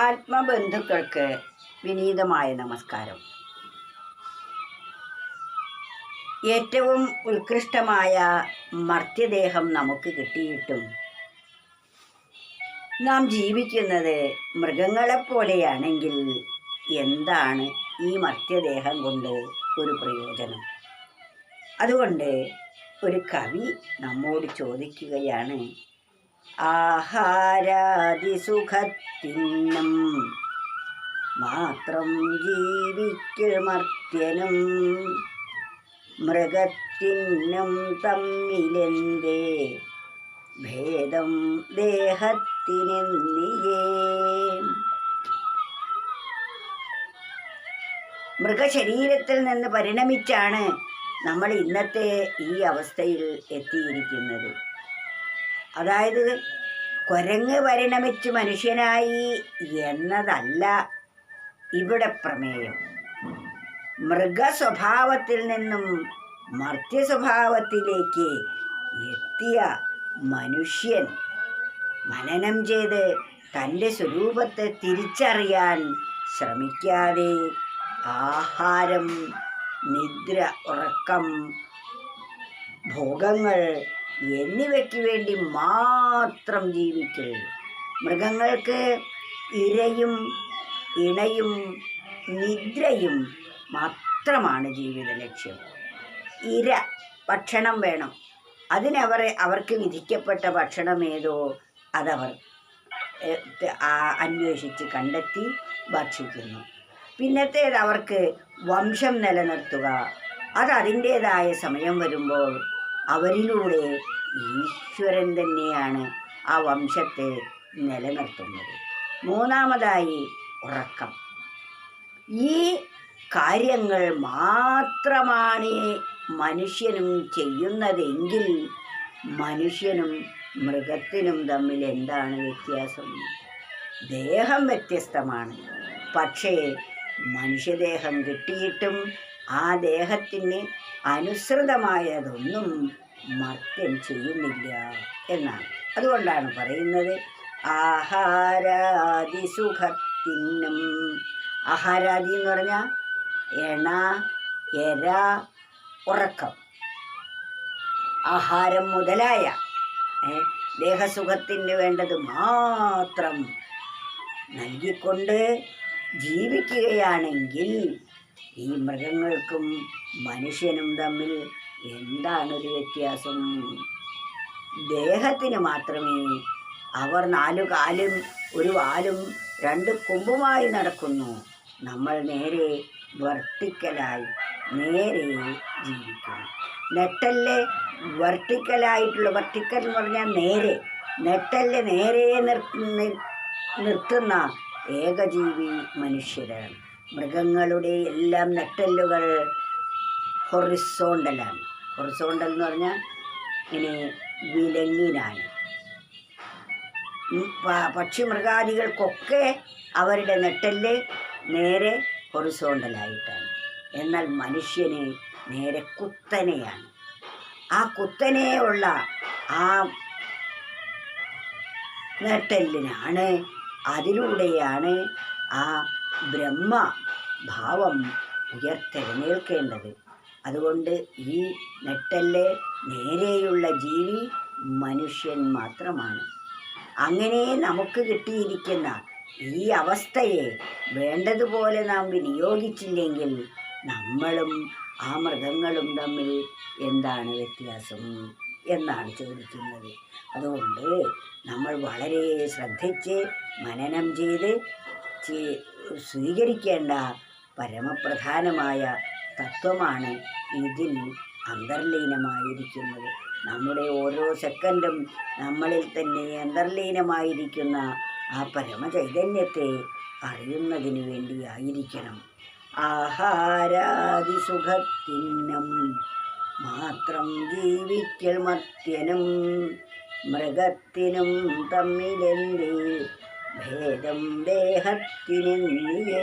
ആത്മബന്ധുക്കൾക്ക് വിനീതമായ നമസ്കാരം. ഏറ്റവും ഉത്കൃഷ്ടമായ മർത്യദേഹം നമുക്ക് കിട്ടിയിട്ടും നാം ജീവിക്കുന്നത് മൃഗങ്ങളെപ്പോലെയാണെങ്കിൽ എന്താണ് ഈ മർത്യദേഹം കൊണ്ട് ഒരു പ്രയോജനം? അതുകൊണ്ട് ഒരു കവി നമ്മോട് ചോദിക്കുകയാണ് ആഹാരാദിസുഖത്തിനും മാത്രം ജീവിക്കൽ മർത്യനും മൃഗത്തിനും തമ്മിലെന്തേ ഭേദം ദേഹത്തിനെന്നിയേ? മൃഗശരീരത്തിൽ നിന്ന് പരിണമിച്ചാണ് നമ്മൾ ഇന്നത്തെ ഈ അവസ്ഥയിൽ എത്തിയിരിക്കുന്നത്. അതായത് കുരങ്ങ് പരിണമിച്ച് മനുഷ്യനായി എന്നതല്ല ഇവിടെ പ്രമേയം. മൃഗസ്വഭാവത്തിൽ നിന്നും മർത്യസ്വഭാവത്തിലേക്ക് എത്തിയ മനുഷ്യൻ മനനം ചെയ്ത് തന്റെ സ്വരൂപത്തെ തിരിച്ചറിയാൻ ശ്രമിക്കാതെ ആഹാരം നിദ്ര ഉറക്കം ഭോഗങ്ങൾ എന്നിവയ്ക്ക് വേണ്ടി മാത്രം ജീവിക്കൽ മൃഗങ്ങൾക്ക് ഇരയും ഇണയും നിദ്രയും മാത്രമാണ് ജീവിത ലക്ഷ്യം ഇര ഭക്ഷണം വേണം. അതിനവർ അവർക്ക് വിധിക്കപ്പെട്ട ഭക്ഷണം ഏതോ അതവർ അന്വേഷിച്ച് കണ്ടെത്തി ഭക്ഷിക്കുന്നു. പിന്നത്തേത് അവർക്ക് വംശം നിലനിർത്തുക. അത് അതിന്റേതായ സമയം വരുമ്പോൾ അവരിലൂടെ ഈശ്വരൻ തന്നെയാണ് ആ വംശത്തെ നിലനിർത്തുന്നത്. മൂന്നാമതായി ഉറക്കം. ഈ കാര്യങ്ങൾ മാത്രമാണ് മനുഷ്യനും ചെയ്യുന്നതെങ്കിൽ മനുഷ്യനും മൃഗത്തിനും തമ്മിൽ എന്താണ് വ്യത്യാസം? ദേഹം വ്യത്യസ്തമാണ്. പക്ഷേ മനുഷ്യദേഹം കിട്ടിയിട്ടും ആ ദേഹത്തിന് അനുസൃതമായതൊന്നും മർത്യൻ ചെയ്യുന്നില്ല എന്നാണ്. അതുകൊണ്ടാണ് പറയുന്നത് ആഹാരാദി സുഖത്തിനും ആഹാരാദി എന്ന് പറഞ്ഞാൽ എണ എര ഉറക്കം. ആഹാരം മുതലായ ദേഹസുഖത്തിന് വേണ്ടത് മാത്രം നൽകിക്കൊണ്ട് ജീവിക്കുകയാണെങ്കിൽ ഈ മൃഗങ്ങൾക്കും മനുഷ്യനും തമ്മിൽ എന്താണൊരു വ്യത്യാസം? ദേഹത്തിന് മാത്രമേ അവർ നാലു കാലും ഒരു വാലും രണ്ട് കൊമ്പുമായി നടക്കുന്നു. നമ്മൾ നേരെ വെർട്ടിക്കലായി നേരെ ജീവിക്കുന്നു. നെട്ടല്ലെ വെർട്ടിക്കലായിട്ടുള്ള വെർട്ടിക്കൽ എന്ന് പറഞ്ഞാൽ നേരെ. നെട്ടല്ലെ നേരെ നിർത്തുന്ന ഏകജീവി മനുഷ്യരാണ്. മൃഗങ്ങളുടെ എല്ലാം നെട്ടല്ലുകൾ ഹൊറിസോണ്ടലാണ്. ഹൊറിസോണ്ടൽ പറഞ്ഞാൽ ഇങ്ങനെ വിലങ്ങിനാണ് ഈ പ- പക്ഷിമൃഗാദികൾക്കൊക്കെ അവരുടെ നെട്ടൽ നേരെ ഹൊറിസോണ്ടലായിട്ടാണ്. എന്നാൽ മനുഷ്യന് നേരെ കുത്തനെയാണ്. ആ കുത്തനെയുള്ള ആ നെട്ടലിനാണ് അതിലൂടെയാണ് ആ ബ്രഹ്മ ഭാവം ഉയർത്തെഴുന്നേൽക്കേണ്ടത്. അതുകൊണ്ട് ഈ നെട്ടല്ലേ നേരെയുള്ള ജീവി മനുഷ്യൻ മാത്രമാണ്. അങ്ങനെ നമുക്ക് കിട്ടിയിരിക്കുന്ന ഈ അവസ്ഥയെ വേണ്ടതുപോലെ നാം വിനിയോഗിച്ചില്ലെങ്കിൽ നമ്മളും ആ മൃഗങ്ങളും തമ്മിൽ എന്താണ് വ്യത്യാസം എന്നാണ് ചോദിക്കുന്നത്. അതുകൊണ്ട് നമ്മൾ വളരെ ശ്രദ്ധിച്ച് മനനം ചെയ്ത് സ്വീകരിക്കേണ്ട പരമപ്രധാനമായ തത്വമാണ് ഇതിൽ അന്തർലീനമായിരിക്കുന്നത്. നമ്മുടെ ഓരോ സെക്കൻഡും നമ്മളിൽ തന്നെ അന്തർലീനമായിരിക്കുന്ന ആ പരമചൈതന്യത്തെ അറിയുന്നതിന് വേണ്ടിയായിരിക്കണം. ആഹാരാദി സുഖത്തിനും മാത്രം ജീവിക്കൽ മത്യനും മൃഗത്തിനും തമ്മിലെന്തേ ഭേദം ദേഹത്തിനെന്നിയേ?